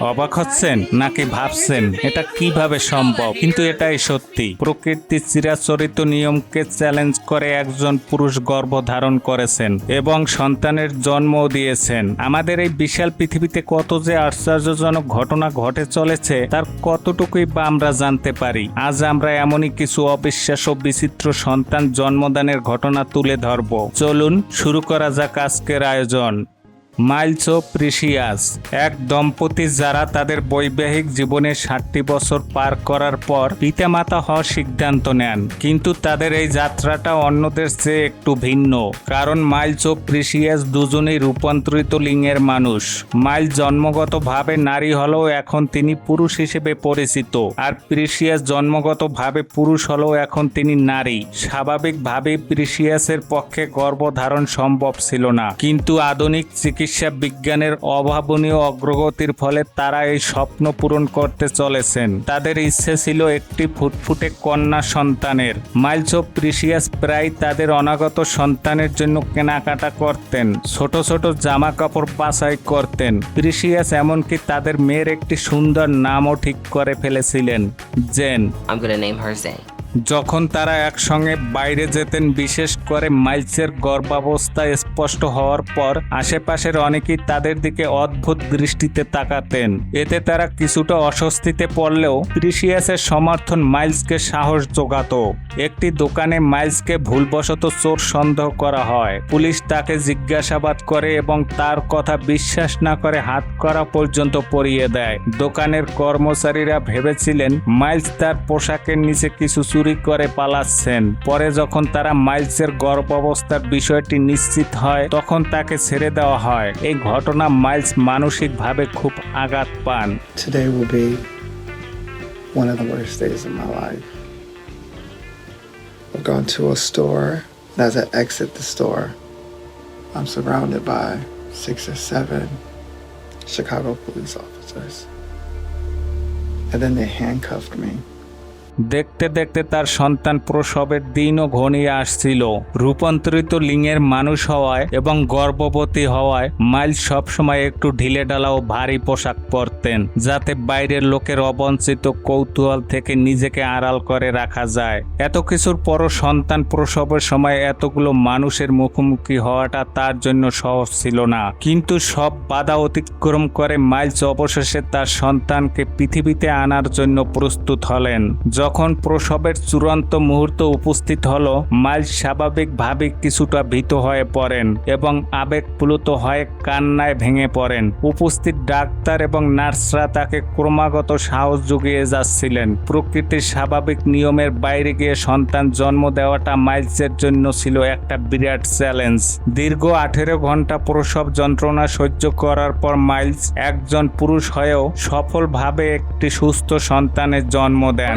অবাক হচ্ছেন? নাকি ভাবছেন, এটা কীভাবে সম্ভব? কিন্তু এটাই সত্যি। প্রকৃতির চিরাচরিত নিয়মকে চ্যালেঞ্জ করে একজন পুরুষ গর্ভ ধারণ করেছেন এবং সন্তানের জন্ম দিয়েছেন। আমাদের এই বিশাল পৃথিবীতে কত যে আশ্চর্যজনক ঘটনা ঘটে চলেছে, তার কতটুকুই বা আমরা জানতে পারি? আজ আমরা এমনই কিছু অবিশ্বাস্য, বিচিত্র সন্তান জন্মদানের ঘটনা তুলে ধরব। চলুন, শুরু করা যাক আজকের আয়োজন। মাইলস ও প্রিসিয়াস এক দম্পতি যারা তাদের বৈবাহিক জীবনে ষাটটি বছর পার করার পর পিতামাতা হওয়ার সিদ্ধান্ত নেন। কিন্তু তাদের এই যাত্রাটা অন্যদের চেয়ে একটু ভিন্ন, কারণ মাইলস ও প্রিসিয়াস দুজনেই রূপান্তরিত লিঙ্গের মানুষ। মাইল জন্মগতভাবে নারী হলেও এখন তিনি পুরুষ হিসেবে পরিচিত, আর প্রিসিয়াস জন্মগতভাবে পুরুষ হলেও এখন তিনি নারী। স্বাভাবিকভাবেই প্রিসিয়াসের পক্ষে গর্ভধারণ সম্ভব ছিল না, কিন্তু আধুনিক চিকিৎসা বিজ্ঞানের অভাবনীয় অগ্রগতির ফলে তারা এই স্বপ্ন পূরণ করতে চলেছেন। তাদের ইচ্ছে ছিল একটি ফুটফুটে কন্যা সন্তানের। মাইলস অফ প্রিসিয়াস প্রায় তাদের অনাগত সন্তানের জন্য কেনাকাটা করতেন। ছোট ছোট জামা কাপড় বাছাই করতেন। প্রিসিয়াস এমনকি তাদের মেয়ের একটি সুন্দর নামও ঠিক করে ফেলেছিলেন, জেন. যখন তারা একসঙ্গে বাইরে যেতেন, বিশেষ করে মাইলসের গর্ভাবস্থা স্পষ্ট হওয়ার পর, আশেপাশের অনেকেই তাদের দিকে অদ্ভুত দৃষ্টিতে তাকাতেন। এতে তারা কিছুটা অস্বস্তিতে পড়লেও প্রিসিয়াসের সমর্থন মাইলসকে সাহস জোগাত একটি দোকানে মাইলসকে ভুলবশত চোর সন্দেহ করা হয়। পুলিশ তাকে জিজ্ঞাসাবাদ করে এবং তার কথা বিশ্বাস না করে হাত করা পর্যন্ত পরিয়ে দেয়। দোকানের কর্মচারীরা ভেবেছিলেন, মাইলস তার পোশাকের নিচে কিছু চুরি করে পালাচ্ছেন পরে যখন তারা মাইলসের গর্ভাবস্থার বিষয়টি নিশ্চিত হয় তখন তাকে ছেড়ে দেওয়া হয় এই ঘটনা মাইলস মানসিকভাবে খুব আঘাত পান Today will be one of the worst days of my life. I've gone to a store, and as I exit the store, I'm surrounded by six or seven Chicago police officers. And then they handcuffed me. দেখতে দেখতে তার সন্তান প্রসবের দিনও ঘনিয়ে আসছিল। রূপান্তরিত লিঙ্গের মানুষ হওয়ায় এবং গর্ভবতী হওয়ায় মাইল সবসময় একটু ঢিলে ঢালা ও ভারী পোশাক পরতেন, যাতে বাইরের লোকের অবঞ্চিত কৌতূহল থেকে নিজেকে আড়াল করে রাখা যায়। এত কিছুর পরও সন্তান প্রসবের সময় এতগুলো মানুষের মুখোমুখি হওয়াটা তার জন্য সহজ ছিল না। কিন্তু সব বাধা অতিক্রম করে মাইলস অবশেষে তার সন্তানকে পৃথিবীতে আনার জন্য প্রস্তুত হলেন। যখন প্রসবের চূড়ান্ত মুহূর্ত উপস্থিত হলো মাইলস স্বাভাবিকভাবে কিছুটা ভীত হয়ে পড়েন এবং আবেগ আবেগপ্লুত হয়ে কান্নায় ভেঙে পড়েন। উপস্থিত ডাক্তার এবং নার্সরা তাকে ক্রমাগত সাহস জুগিয়ে যাচ্ছিলেন। প্রকৃতির স্বাভাবিক নিয়মের বাইরে গিয়ে সন্তান জন্ম দেওয়াটা মাইলসের জন্য ছিল একটা বিরাট চ্যালেঞ্জ। দীর্ঘ আঠেরো ঘণ্টা প্রসব যন্ত্রণা সহ্য করার পর মাইলস একজন পুরুষ হয়েও সফলভাবে একটি সুস্থ সন্তানের জন্ম দেন।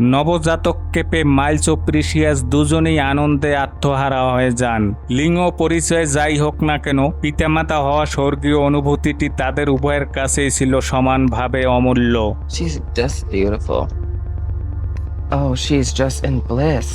নবজাতককে কেপে মাইলস ও প্রিসিয়াস দুজনেই আনন্দে আত্মহারা হয়ে যান লিঙ্গ পরিচয় যাই হোক না কেন পিতামাতা হওয়া স্বর্গীয় অনুভূতিটি তাদের উভয়ের কাছেই ছিল সমানভাবে অমূল্য. Oh, she's just in bliss.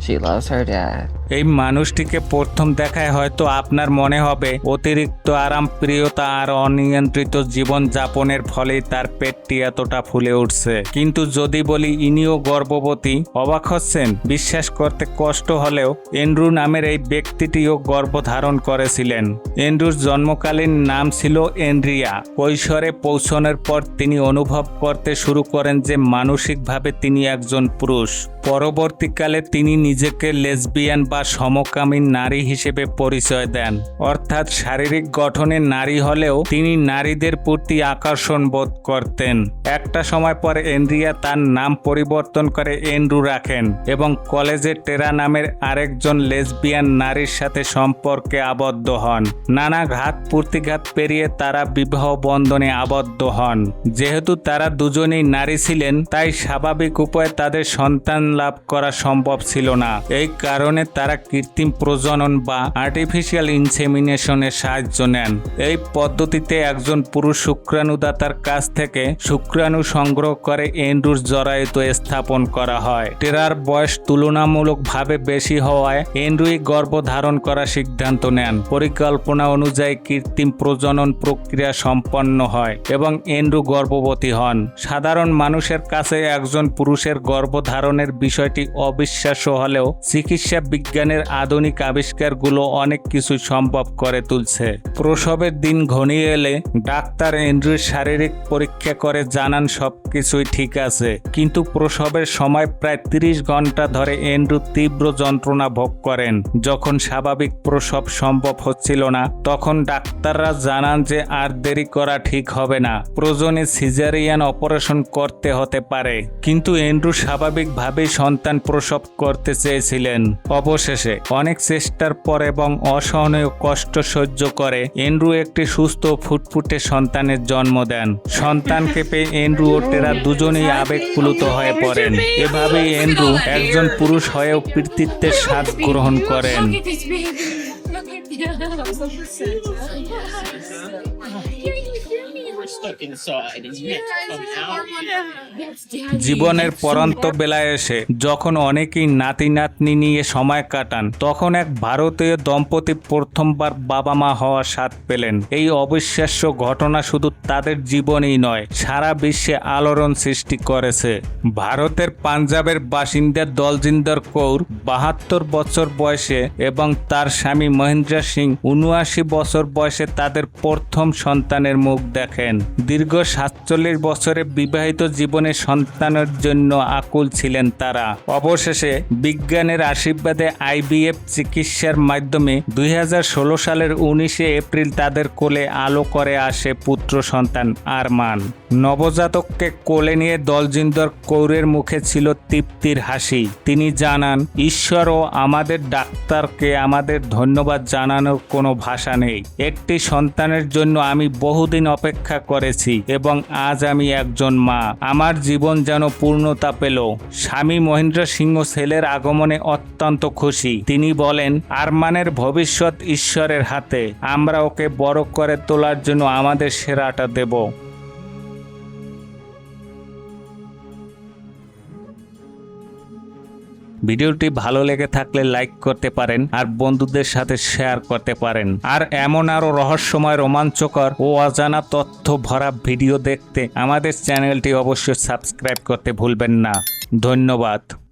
She loves her dad. এই মানুষটিকে প্রথম দেখায় হয়তো আপনার মনে হবে, অতিরিক্ত আরাম প্রিয়তা আর অনিয়ন্ত্রিত জীবন যাপনের ফলেই তার পেটটি এতটা ফুলে উঠছে। কিন্তু যদি বলি ইনিও গর্ভবতী, অবাক হচ্ছেন, বিশ্বাস করতে কষ্ট হলেও এন্ড্রু নামের এই ব্যক্তিটিও গর্ভধারণ করেছিলেন। এন্ড্রুর জন্মকালীন নাম ছিল এন্ড্রিয়া। কৈশোরে পৌঁছানোর পর তিনি অনুভব করতে শুরু করেন যে মানসিকভাবে তিনি একজন পুরুষ। পরবর্তীকালে তিনি নিজেকে লেসবিয়ান বা বা সমকামী নারী হিসেবে পরিচয় দেন। অর্থাৎ শারীরিক গঠনে নারী হলেও তিনি নারীদের প্রতি আকর্ষণ বোধ করতেন। একটা সময় পর এন্ড্রিয়া তার নাম পরিবর্তন করে এন্ড্রু রাখেন এবং কলেজে টেরা নামের আরেকজন লেসবিয়ান নারীর সাথে সম্পর্কে আবদ্ধ হন। নানা ঘাত প্রতিঘাত পেরিয়ে তারা বিবাহ বন্ধনে আবদ্ধ হন। যেহেতু তারা দুজনেই নারী ছিলেন, তাই স্বাভাবিক উপায়ে তাদের সন্তান লাভ করা সম্ভব ছিল না। এই কারণে তারা কৃত্রিম প্রজনন বা আর্টিফিশিয়াল ইনসেমিনেশনের সাহায্য নেন। এই পদ্ধতিতে একজন পুরুষ শুক্রাণুদাতার কাছ থেকে শুক্রাণু সংগ্রহ করে এন্ড্রুর জরায়ুতে স্থাপন করা হয়। টেরার বয়স তুলনামূলকভাবে বেশি হওয়ায় এন্ড্রুই গর্ভধারণ করার সিদ্ধান্ত নেন। পরিকল্পনা অনুযায়ী কৃত্রিম প্রজনন প্রক্রিয়া সম্পন্ন হয় এবং এন্ড্রু গর্ভবতী হন। সাধারণ মানুষের কাছে একজন পুরুষের গর্ভধারণের বিষয়টি অবিশ্বাস্য হলেও চিকিৎসা বিজ্ঞানের আধুনিক আবিষ্কারগুলো অনেক কিছু সম্ভব করে তুলছে। প্রসবের দিন ঘনিয়ে এলে ডাক্তার এন্ড্রুর শারীরিক পরীক্ষা করে জানান সবকিছুই ঠিক আছে। কিন্তু প্রসবের সময় প্রায় তিরিশ ঘণ্টা ধরে এন্ড্রু তীব্র যন্ত্রণা ভোগ করেন। যখন স্বাভাবিক প্রসব সম্ভব হচ্ছিল না, তখন ডাক্তাররা জানান যে আর দেরি করা ঠিক হবে না। প্রয়োজনে সিজারিয়ান অপারেশন করতে হতে পারে। কিন্তু এন্ড্রু স্বাভাবিকভাবেই সন্তান প্রসব করতে চেয়েছিলেন। অবশেষে অনেক চেষ্টার পর এবং অসহনীয় কষ্ট সহ্য করে এন্ড্রু একটি সুস্থ ফুটফুটে সন্তানের জন্ম দেন। সন্তানকে পেয়ে এন্ড্রু ও টেরা দুজনেই আবেগ আবেগপ্লুত হয়ে পড়েন। এভাবেই এন্ড্রু একজন পুরুষ হয়েও কৃতিত্বের স্বাদ গ্রহণ করেন। To come out. জীবনের পরন্ত বেলায় এসে যখন অনেকেই নাতি নাতনি নিয়ে সময় কাটান তখন এক ভারতীয় দম্পতি প্রথমবার বাবা মা হওয়ার স্বাদ পেলেন। এই অবিশ্বাস্য ঘটনা শুধু তাদের জীবনেই নয় সারা বিশ্বে আলোড়ন সৃষ্টি করেছে। ভারতের পাঞ্জাবের বাসিন্দা দলজিন্দর কৌর বাহাত্তর বছর বয়সে এবং তার স্বামী মহেন্দ্র সিং উনআশি বছর বয়সে তাদের প্রথম সন্তানের মুখ দেখেন। দীর্ঘ সাতচল্লিশ বছরে বিবাহিত জীবনে সন্তানের জন্য আকুল ছিলেন তারা। অবশেষে বিজ্ঞানের আশীর্বাদে আইবিএফ চিকিৎসার মাধ্যমে দুই হাজার ষোলো সালের উনিশে এপ্রিল তাদের কোলে আলো করে আসে পুত্র সন্তান আরমান। নবজাতককে কোলে নিয়ে দলজিন্দর কৌরের মুখে ছিল তৃপ্তির হাসি। তিনি জানান, ঈশ্বর ও আমাদের ডাক্তারকে আমাদের ধন্যবাদ জানানোর কোনো ভাষা নেই। একটি সন্তানের জন্য আমি বহুদিন অপেক্ষা করেছি এবং আজ আমি একজন মা। আমার জীবন যেন পূর্ণতা পেল। স্বামী মহেন্দ্র সিংহ ছেলের আগমনে অত্যন্ত খুশি। তিনি বলেন, আরমানের ভবিষ্যৎ ঈশ্বরের হাতে। আমরা ওকে বড় করে তোলার জন্য আমাদের সেরাটা দেব। ভিডিওটি ভালো লেগে থাকলে লাইক করতে পারেন আর বন্ধুদের সাথে শেয়ার করতে পারেন। আর এমন আরও রহস্যময়, রোমাঞ্চকর ও অজানা তথ্য ভরা ভিডিও দেখতে আমাদের চ্যানেলটি অবশ্যই সাবস্ক্রাইব করতে ভুলবেন না। ধন্যবাদ।